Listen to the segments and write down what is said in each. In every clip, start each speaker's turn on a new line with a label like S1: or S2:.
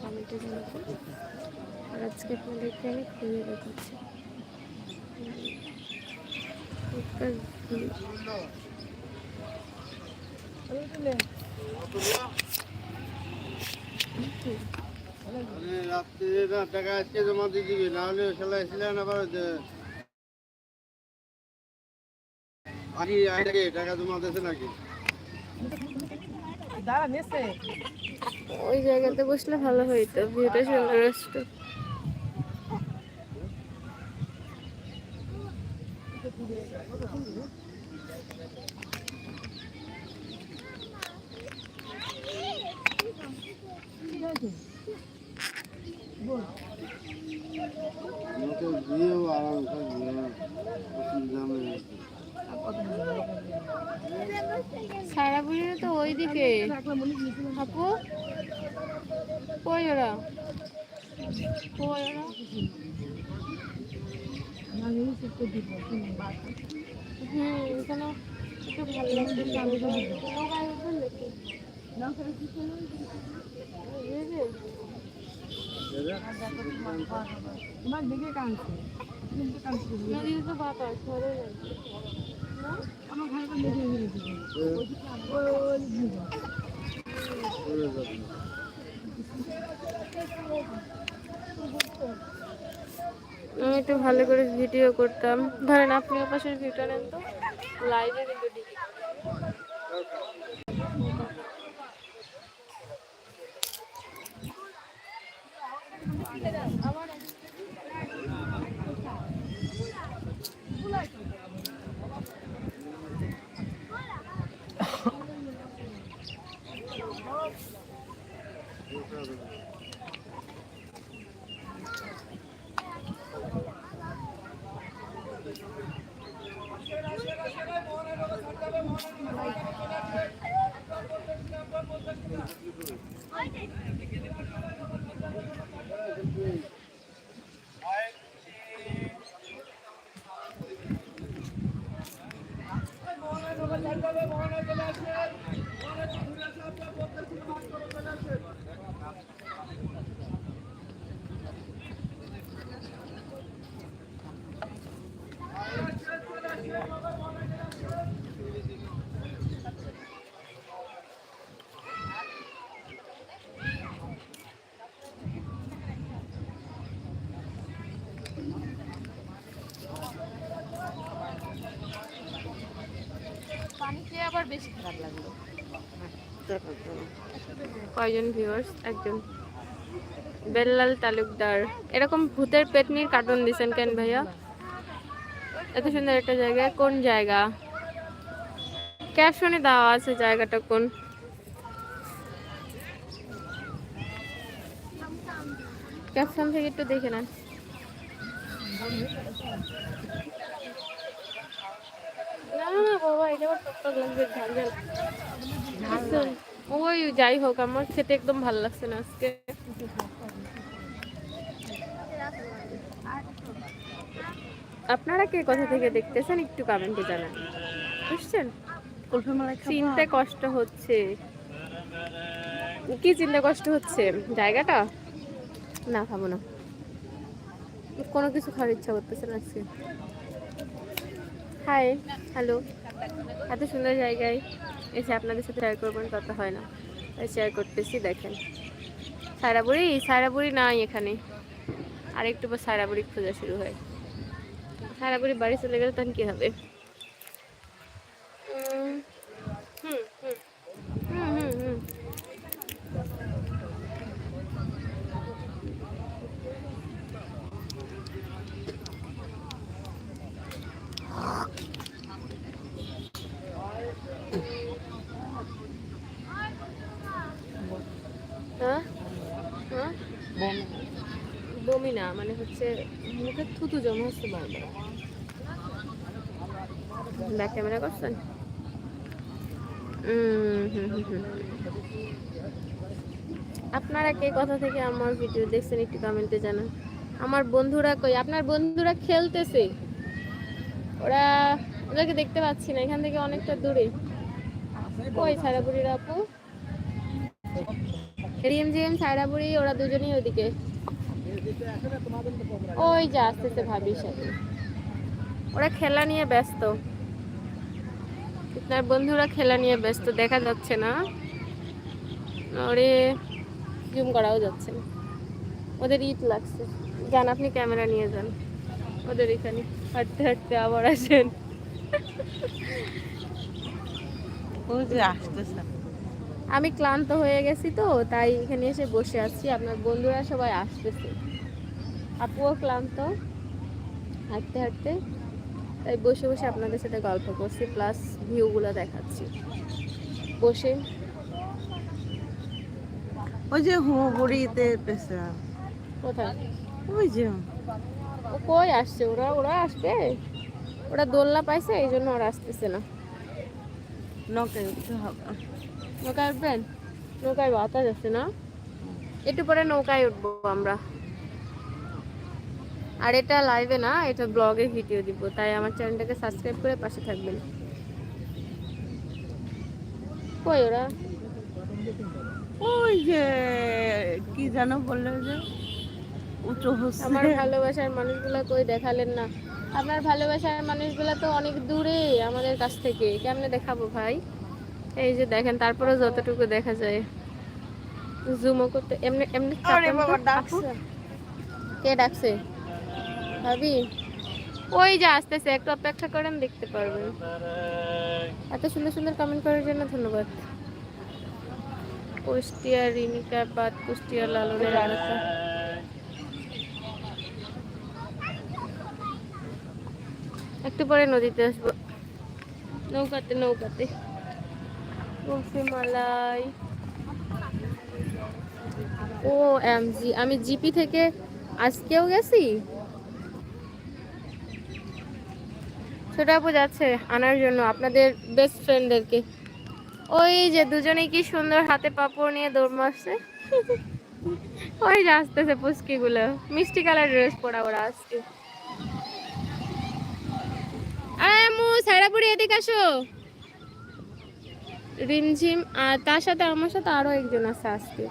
S1: কমেন্টে জানাবেন। আর আজকে আপনাদেরকে আমি ঘুরে দেখাচ্ছি।
S2: টাকা আজকে জমা দিয়ে দিবি নাহলে টাকা জমা দিয়েছে নাকি?
S1: ওই জায়গাতে বসলে ভালো হইতো ভিউটা সুন্দর আসতো
S2: আমাকে দিয়েও আরাম করে দিয়ে অসুবিধা নেই
S1: সারাপুরিরা তো ওইদিকে আপু কই ওরা কই ওরা হুম এখানে একটু ভালো লাগছে নাকি এই যে, নদীতে তো বাতাস ধরে
S2: চলে যাবে
S1: আমি একটু ভালো করে ভিডিও করতাম। ধরেন আপনি পাশের ভিডিও নেন তো। লাইভে কিন্তু ডিলিট
S3: পানি
S1: কয়জন ভিউয়ার্স একজন। বেল্লাল তালুকদার। এরকম ভূতের পেতনির কার্টুন দিছেন কেন ভাইয়া? এত সুন্দর একটা জায়গা কোন জায়গা? ক্যাপশনে দেওয়া আছে জায়গাটা কোন? ক্যাপশন থেকে একটু দেখে নেন। না না বাবা এটা আবার টকটক লাগবে ঝাল ঝাল। ওই যাই হোক আমার খেতে একদম ভালো লাগছে না আজকে। আপনারা কে কোথা থেকে দেখতেছেন একটু কমেন্টে জানান। বুঝছেন? চিনতে কষ্ট হচ্ছে। কি চিনতে কষ্ট হচ্ছে? জায়গাটা? না খাব না। কোনো কিছু খাওয়ার ইচ্ছা করতেছে না আজকে। হাই হ্যালো এত সুন্দর জায়গায় এসে আপনাদের সাথে শেয়ার করবেন তত হয় না। তাই শেয়ার করতেছি দেখেন। সারাবুড়ি সারাবুড়ি নাই এখানে। আর একটু পর সারাবুড়ি খোঁজা শুরু হয়। সারাবুড়ি বাড়ি চলে গেলে তখন কি হবে উম, হুম হুম হুম হুম হুম হ্যাঁ হ্যাঁ বমি না মানে হচ্ছে মুখে থুতু জমা হচ্ছে বারবার। ব্যাক ক্যামেরা করছেন। আপনারা কে কথা থেকে আমার ভিডিও দেখছেন একটু কমেন্টে জানান। আমার বন্ধুরা কই? আপনার বন্ধুরা খেলতেছে। ওরা ওদেরকে দেখতে পাচ্ছি না এখান থেকে অনেকটা দূরে। কই সারাপুরির আপু? রিম জিম সাইরাবুড়ি ওরা দুজনেই ওদিকে ওই যে আসতেছে ভাবির সাথে। ওরা খেলা নিয়ে ব্যস্ত। আপনার বন্ধুরা খেলা নিয়ে ব্যস্ত দেখা যাচ্ছে না। ওরে জুম করাও যাচ্ছে না। ওদের ইট লাগছে। যান আপনি ক্যামেরা নিয়ে যান। ওদের এখানে হাঁটতে হাঁটতে আবার আসেন।
S3: ও যে আসতেছে।
S1: আমি ক্লান্ত হয়ে গেছি তো তাই এখানে এসে বসে আছি। আপনার বন্ধুরা সবাই আসতেছে। আপুও ক্লান্ত হাঁটতে হাঁটতে তাই বসে বসে আপনাদের সাথে গল্প করছি প্লাস ভিউগুলো দেখাচ্ছি। বসে।
S3: ওই যে হুমবুড়িতে পেছে
S1: কোথায়?
S3: ওই যে।
S1: ও কই আসছে? ওরা ওরা আসবে? ওরা দোলনা পাইছে এই জন্য ওরা আসতেছে না।
S3: নকে হবে।
S1: নৌকায় উঠবেন? নৌকায় বাতাস আছে না? একটু পরে নৌকায় উঠবো আমরা। আর এটা লাইভে না এটা ব্লগে ভিডিও দিব তাই আমার চ্যানেলটাকে সাবস্ক্রাইব করে পাশে থাকবেন। কই ওরা?
S3: ওই যে কি জানো বললে যে উঁচু হচ্ছে।
S1: আমার ভালোবাসার মানুষগুলো কই দেখালেন না? আপনার ভালোবাসার মানুষগুলো তো অনেক দূরে আমাদের কাছ থেকে। কেমনে দেখাবো ভাই? এই যে দেখেন তারপরে যতটুকু দেখা যায়। জুমও করতে এমনি এমনি। কে ডাকছে? ভাবি? ওই যে আসতেছে একটু অপেক্ষা করেন দেখতে পারবেন। এত সুন্দর সুন্দর কমেন্ট করার জন্য ধন্যবাদ। কুষ্টিয়া রিনিকা বাদ কুষ্টিয়া লালনের আলাদা একটু পরে নদীতে আসব। নৌকাতে নৌকাতে। কুলফি ও এমজি আমি জিপি থেকে আজকেও গেছি? ছোট আপু যাচ্ছে আনার জন্য, আপনাদের বেস্ট ফ্রেন্ডদেরকে ওই যে দুজনেই কি সুন্দর হাতে পাপড় নিয়ে দৌড় মারছে? ওই যে আসতেছে পুচকিগুলো। মিষ্টি কালার ড্রেস পরা ওরা আজকে। আমু সারাপুরি এদিকে আসো। রিমঝিম, আর তার সাথে আমার সাথে আরও একজন আছে আজকে।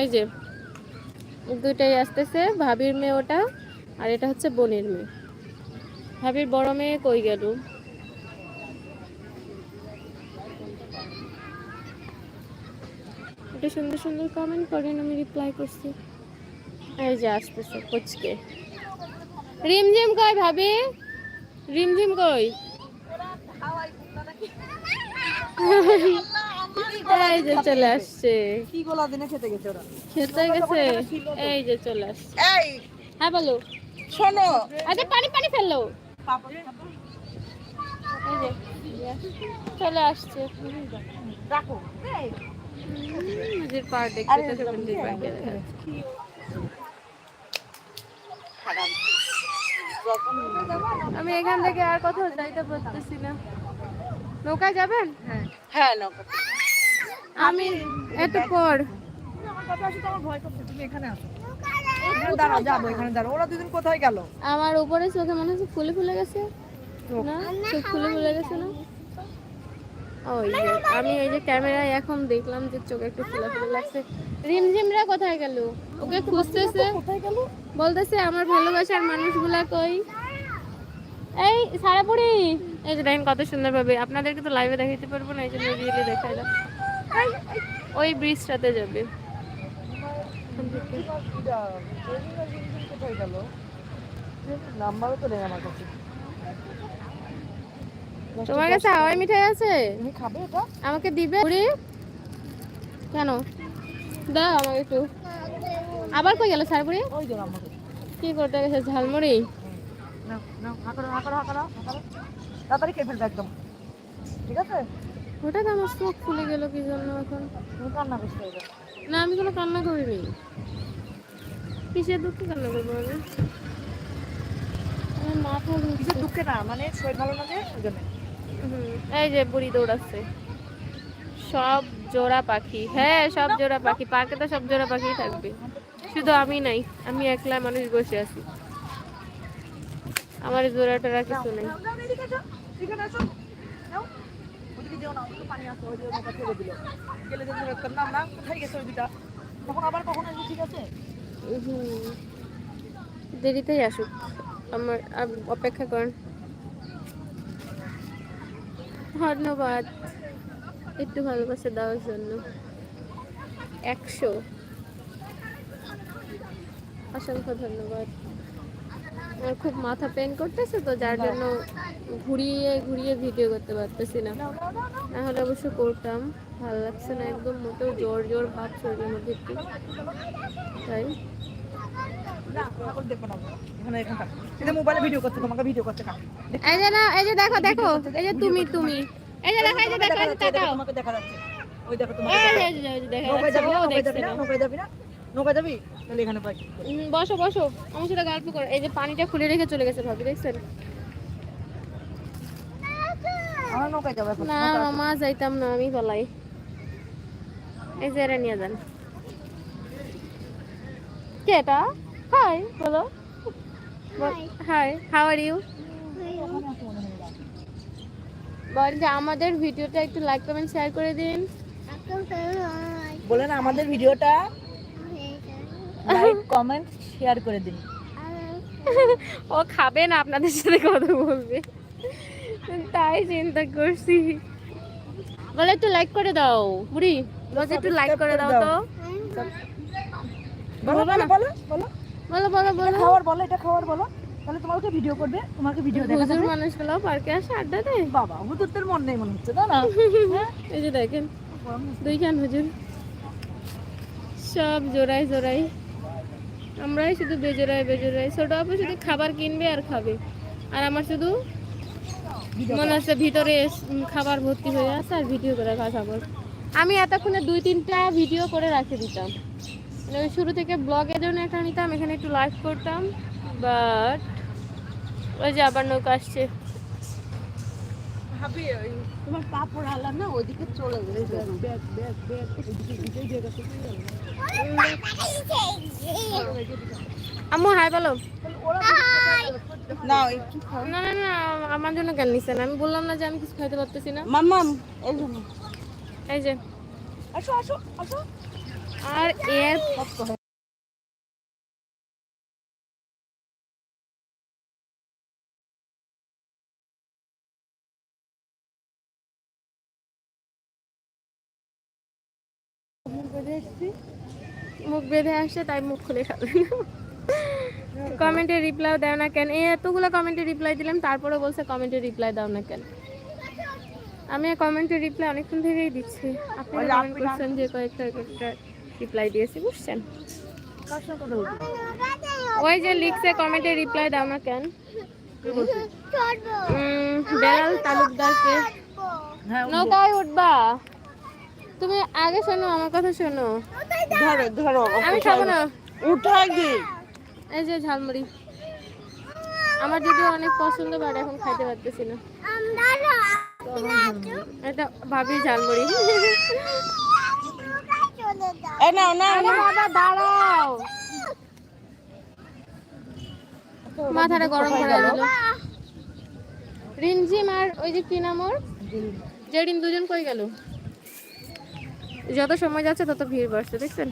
S1: এই যে, দুইটাই আসতেছে, ভাবির মেয়ে ওটা, আর এটা হচ্ছে বোনের মেয়ে। ভাবির বড় মেয়ে কই গেল? এটা সুন্দর সুন্দর কমেন্ট করেন, আমি রিপ্লাই করছি। এই যে, আসতেছে, কোচকে। রিমঝিম কই ভাবি রিমঝিম কই এই যে চলে আসছে
S3: কি গোলা দিনে খেতে গেছে ওরা
S1: খেতে গেছে এই যে চলে আসছে
S3: এই
S1: হ্যাঁ বলো
S3: শোনো
S1: আচ্ছা পানি পানি ফেলল চলে আসছে
S3: রাখো
S1: নদীর পাড় দেখতে নদীর পাড় দেখা যাচ্ছে। আমি এখান থেকে আর কোথাও যাইতে পারতেছি না। নৌকায় যাবেন?
S3: হ্যাঁ। নৌকা।
S1: আমি একটু পর।
S3: এখানে আসো যাব এখানে দাঁড়াও ওরা দুদিন কোথায় গেল
S1: আমার উপরে চোখে মনে হচ্ছে ফুলে ফুলে গেছে। না? চোখ ফুলে ফুলে গেছে না? ওই আমি ওই যে ক্যামেরায় এখন দেখলাম যে চোখ একটু ফুলে ফুলে লাগছে। রিমঝিমরা কোথায় গেল? ওকে খুঁজতেছে। বলতেছে, আমার ভালোবাসার মানুষগুলা কই? এই, সারাপুরি। এই যে দেখেন কত সুন্দর ভাবে আপনাদেরকে তো লাইভে দেখাইতে পারব না, এই জন্য রিয়েলি দেখাই দাও ওই ব্রিজটাতে যাবে।
S3: নাম্বারও তো নেই আমার কাছে।
S1: তোমার কাছে হাওয়াই মিঠাই আছে?
S3: তুমি খাবে এটা?
S1: আমাকে দিবে? বুড়ি কেন? দাও আমাকে একটু। আবার কই গেল সারপুরি?
S3: ওই যে আমার কাছে
S1: কি করতে গেছে? ঝালমুড়ি?
S3: হাঁকড়ো হাঁকড়ো হাঁকড়ো হাঁকড়ো তাড়াতাড়ি খেয়ে ফেলবে একদম। ঠিক আছে?
S1: চোখ ফুলে গেল কি জন্য এখন?
S3: কান্না করতে হবে
S1: না আমি কোনো কান্না করিনি। কিসের দুঃখে কান্না করব আমি? মাথা
S3: দুঃখে না মানে শরীর ভালো না যে ওই জন্য।
S1: এই যে বুড়ি দৌড়াচ্ছে। সব জোড়া পাখি। হ্যাঁ সব জোড়া পাখি। পার্কে তো সব জোড়া পাখি থাকবে। শুধু আমি নাই। আমি একলা মানুষ বসে আছি। আমার জোড়া টোড়া কিছু নেই। দেরিতেই আসুক। আমার অপেক্ষা করেন। ধন্যবাদ। একটু ভালোবাসা দেওয়ার জন্য। একশো। অসংখ্য ধন্যবাদ। খুব মাথা পেন করতেছে তো, যার জন্য ঘুরিয়ে ঘুরিয়ে ভিডিও করতে পারতেছি না। না হলে অবশ্য করতাম। ভালো লাগছে না একদম, মোটেও জোর জোর ভাব শরীরের মধ্যে একটু। তাই
S3: না এখন দেখব না এখানে এখানে থাক। এটা মোবাইলে ভিডিও করতে তোমাকে ভিডিও করতে
S1: এই যে না এই যে দেখো দেখো এই যে তুমি তুমি। এই যে দেখো এই যে দেখো তাকাও
S3: তোমাকে দেখা যাচ্ছে ওই দেখো তোমাকে
S1: এই যে, এই যে, এই যে দেখা
S3: নৌকায়
S1: যাচ্ছে,
S3: যাবি না
S1: ও
S3: যাবি না
S1: না।
S3: যাবি না? নৌকায় যাবি? তাহলে এখানে পাই
S1: বসো বসো। আমার সাথে গল্প করো। এই যে পানিটা খুলে রেখে চলে গেছে ভাবি দেখছেন? না মামা যাইতাম না আমি বলাই এই যে এরা নিয়ে যান। কে এটা? হাই বলো হাই হাউ আর ইউ বল যে আমাদের ভিডিওটা একটু লাইক কমেন্ট শেয়ার করে দিন।
S3: বলেন আমাদের ভিডিওটা। লাইক কমেন্ট শেয়ার করে দিন।
S1: ও খাবে না আপনাদের সাথে কথা বলবে। তাই চিন্তা করছি। বলে একটু লাইক করে দাও বুড়ি। বলছে একটু লাইক করে দাও তো।
S3: বলো? বলো বলো।
S1: বলো বলো বলো।
S3: খাওয়ার বলো এটা খাওয়ার বলো। তাহলে তোমাকে ভিডিও করবে তোমাকে ভিডিও দেখা
S1: হুজুর মানুষগুলো পার্কে আসে আড্ডা দেয়?
S3: বাবা হুজুরদের মন নেই মনে হচ্ছে না?
S1: এই যে দেখেন দুইখান হুজুর। সব জোড়ায় জোড়ায়। আমরাই শুধু বেজোড়ায় বেজোড়ায়। ছোট আপু শুধু খাবার কিনবে আর খাবে। আর আমার শুধু মনে হচ্ছে ভিতরে খাবার ভর্তি হয়ে আছে আর ভিডিও করে খাব। আমি এতক্ষণে দুই তিনটা ভিডিও করে রাখে দিতাম। মানে শুরু থেকে ব্লগের জন্য একটা নিতাম এখানে একটু লাইভ করতাম বাট ওই যে আবার নৌকা আসছে।
S3: তোমার কাপড় আলা না ওইদিকে চলে
S1: আম্মু হাই বলো।
S3: না
S1: না না না আমার জন্য কেন নিছেন আমি বললাম না যে আমি কিছু খাইতে পারতেছি না।
S3: মাম্মাম এই
S1: যে।
S3: আসো আসো আসো।
S1: আর এর মুখ বেঁধে আসছে তাই মুখ খুলে খাবে কমেন্টে রিপ্লাই দাও না কেন? এই এতগুলো কমেন্টে রিপ্লাই দিলাম তারপরে বলছে কমেন্টে রিপ্লাই দাও না কেন? আমি কমেন্টে রিপ্লাই অনেকক্ষণ থেকেই দিচ্ছি। আপনি কমেন্ট করছেন যে কয়েকটা কয়েকটা রিপ্লাই দিয়েছি বুঝছেন? ওই যে লিখছে কমেন্টে রিপ্লাই দাও না কেন? বেলাল তালুকদারকে।
S3: হ্যাঁ
S1: নৌকায় উঠবা। তুমি আগে শোনো আমার কথা শোনো।
S3: ধরো ধরো
S1: আমি খাব না।
S3: উঠাই দি
S1: এই যে ঝালমুড়ি। আমার দিদি অনেক পছন্দ বাট এখন খাইতে পারতেছি না। এটা ভাবি ঝালমুড়ি।
S3: এই নাও না
S1: বাবা দাঁড়াও। মাথাটা গরম করে দিল আর ওই যে কি নাম ওর জেডিন দুজন কই গেল? যত সময় যাচ্ছে তত ভিড় বাড়ছে দেখছেন?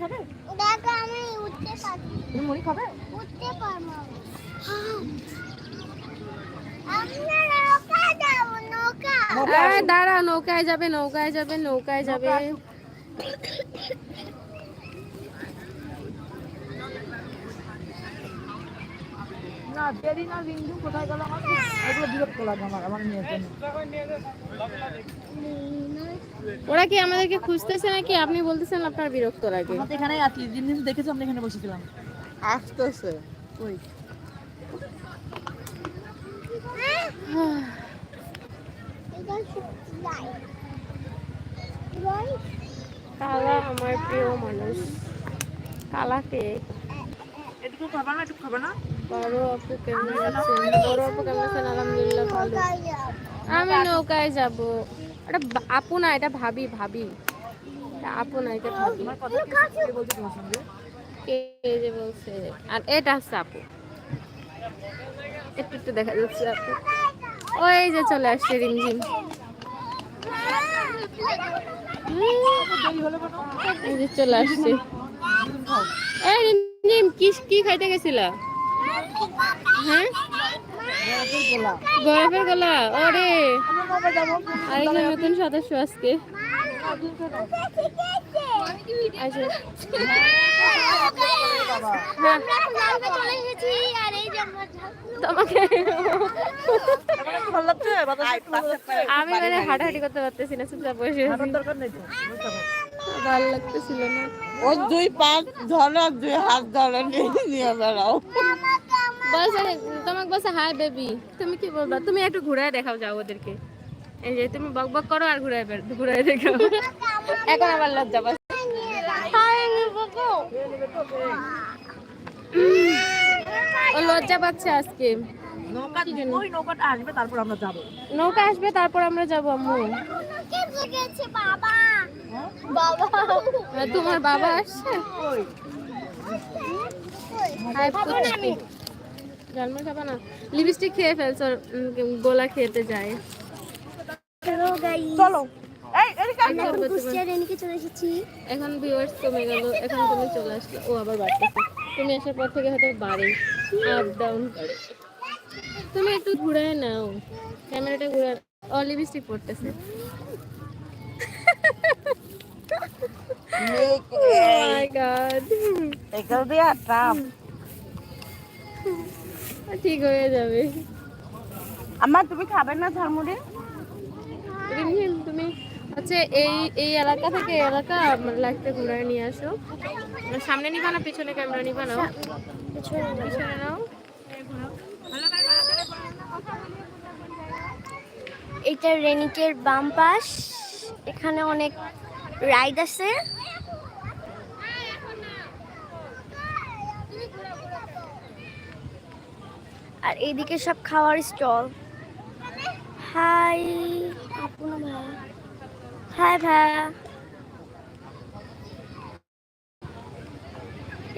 S3: খাবে?
S4: আমি উঠতে
S3: মুড়ি খাবে?
S4: উঠতে পারব আমরা নৌকা যাব নৌকা
S1: আরে দাঁড়া নৌকায় যাবে নৌকায় যাবে নৌকায় যাবে।
S3: না দেরি না রিংঝুম কোথায় গেল আমার? এগুলো বিরক্ত লাগে আমার আমার মেয়ের জন্য।
S1: ওরা কি আমাদেরকে খুঁজতেছে নাকি? আপনি বলতেছেন আপনার বিরক্ত লাগে।
S3: আছি দিন দিন দেখেছ আমরা এখানে বসেছিলাম।
S2: আসতেছে।
S3: ওই
S1: কালা আমার প্রিয় মানুষ। কালাকে
S3: এটুকু খাবা না এটুকু খাবা না।
S1: বড় আপু কেমন আছেন? বড় আপু কেমন আছেন? আলহামদুলিল্লাহ ভালো। আমি নৌকায় যাব। এটা আপু না এটা ভাবি ভাবি। আপু না এটা ভাবি।
S3: কে
S1: যে বলছে? আর এটা হচ্ছে আপু। একটু একটু দেখা যাচ্ছে ওই যে চলে আসছে রিমঝিম। এই যে চলে এই কি কি খাইতে হ্যাঁ? বরফের গলা, ওরে। আরেকজন নতুন সদস্য আজকে। আমি মানে হাঁটাহাঁটি করতে পারতেছি না চুপচাপ বসে। ভালো লাগতেছিল না
S5: ওই দুই পা ধরো দুই হাত ধরো নিয়ে বেড়াও।
S1: তোমাকে হাই বেবি তুমি কি বলবা? তুমি একটু ঘুরায় দেখাও যাও ওদেরকে। এই যে তুমি বক বক করো আর ঘুরায় ঘুরায় দেখাও। এখন আবার লজ্জা ও লজ্জা পাচ্ছে আজকে।
S3: নৌকা আসবে তারপর আমরা যাব।
S1: নৌকা আসবে তারপর আমরা যাব আম্মু।
S4: কে জেগেছে বাবা। বাবা।
S1: আর তোমার বাবা আসছে? জন্ম খাবা না। লিপস্টিক খেয়ে ফেলছো গোলা খেতে যায়।
S3: চলো।
S4: এখন কুষ্টিয়া এসেছি?
S1: এখন ভিউয়ার্স কমে গেল এখন তুমি চলে আসলে। ও আবার বাড়তেছে। তুমি আসার পর থেকে হয়তো বাড়ে। আপ ডাউন করে তুমি একটু ঘুরায় নাও। ক্যামেরাটা ঘুরে ও লিপস্টিক পড়তেছে
S5: টাপ
S1: ঠিক হয়ে যাবে।
S5: আমার তুমি খাবে না ঝালমুড়ি?
S1: তুমি হচ্ছে এই এই এলাকা থেকে এলাকা লাইটটা ঘুরায় নিয়ে আসো। সামনে নিবা না, পিছনে ক্যামেরা নিবা নাও। পিছনে নাও।
S4: এটা রেনিকের বাম পাশ। এখানে অনেক রাইড আছে। আর এইদিকে সব খাওয়ার স্টল। হাই, আপু না ভাইয়া হাই ভাইয়া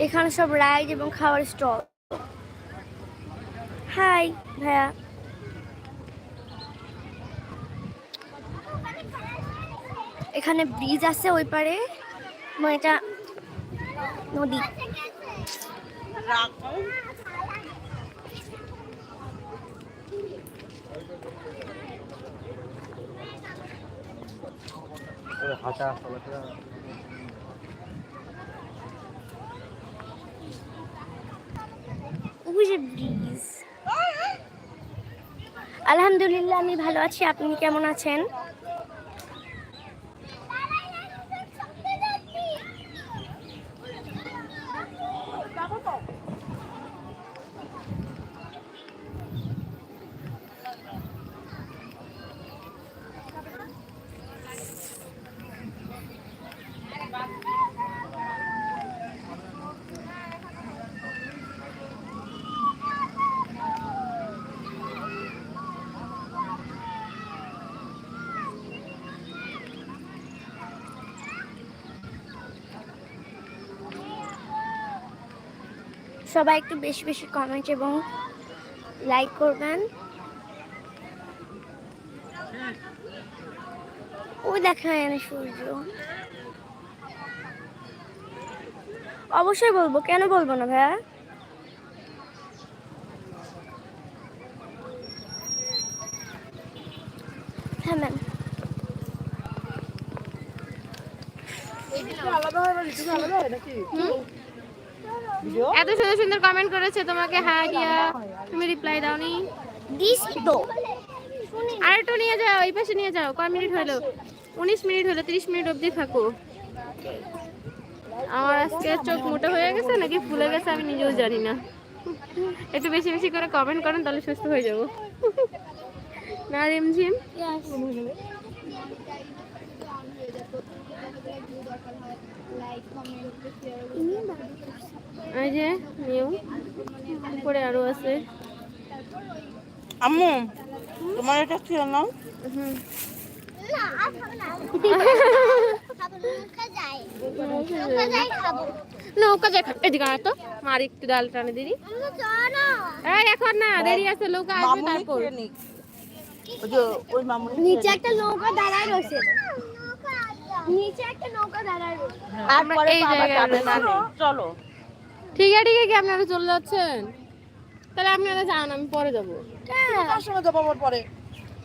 S4: এখানে সব রাইড এবং খাওয়ার স্টল। হাই ভাইয়া। এখানে ব্রিজ আছে ওই পারে মানে এটা নদী। যে ব্রিজ আলহামদুলিল্লাহ আমি ভালো আছি। আপনি কেমন আছেন? সবাই একটু বেশি বেশি কমেন্ট এবং লাইক করবেন। ও দেখা যায় না সূর্য। অবশ্যই বলব কেন বলব না ভাইয়া? হ্যাঁ ম্যাম
S3: আলাদা হয় আলাদা হয় নাকি?
S1: এত সুন্দর সুন্দর কমেন্ট করেছে তোমাকে হ্যাঁ দিয়া তুমি রিপ্লাই দাওনি।
S4: দিস তো
S1: আর একটু নিয়ে যাও এই পাশে নিয়ে যাও কয় মিনিট হলো? উনিশ মিনিট হলো তিরিশ মিনিট অবধি থাকো। আমার আজকে চোখ মোটা হয়ে গেছে নাকি ফুলে গেছে আমি নিজেও জানি না। একটু বেশি বেশি করে কমেন্ট করেন তাহলে সুস্থ হয়ে যাব। না রিমঝিম? এই যে নিউ। উপরে আরও আছে।
S5: আম্মু তোমার এটা খেয়ে নাও।
S1: হুম।
S4: না আর খাবে না
S1: নৌকা যায় খাবে। এদিকে তো। মার একটু ডাল টানে দিদি এই এখন না দেরি আছে নৌকা আসবে তারপর।
S4: নিচে একটা নৌকা দাঁড়ায় রয়েছে। নিচে একটা দাঁড়ায় রয়েছে।
S3: চলো।
S1: ঠিক আছে ঠিক আছে কি আপনারা চলে যাচ্ছেন। তাহলে আপনারা যান আমি পরে যাব।
S3: তার সঙ্গে যাব আবার পরে?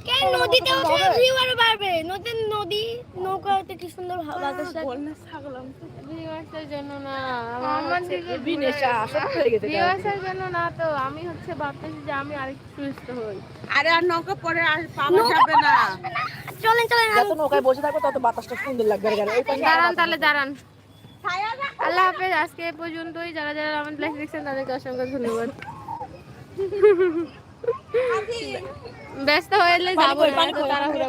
S4: কেন নদীতে উঠে ভিউ আরও বাড়বে? নদীর নদী নৌকাতে কি সুন্দর বাতাস।
S1: ভিউয়ার্সের জন্য না আমার
S3: বিনেশা সব হয়ে গেছে
S1: ভিউয়ার্সের জন্য না তো আমি হচ্ছে ভাবতেছি যে আমি আরেকটু সুস্থ হই।
S5: আরে আর নৌকা পরে আর পাওয়া যাবে না।
S4: চলেন চলেন
S3: যত নৌকায় বসে থাকব তত বাতাসটা সুন্দর লাগবে আর ওই পাশে
S1: দাঁড়ান তাহলে দাঁড়ান। আল্লাহ হাফেজ আজকে এই পর্যন্তই। যারা যারা আমাদের লাইফ দেখছেন তাদেরকে অসংখ্য ধন্যবাদ। ব্যস্ত হয়ে যাব
S3: পানি কই,
S1: না,
S3: পানি
S1: তো
S3: কই,
S1: তাড়াহুড়ো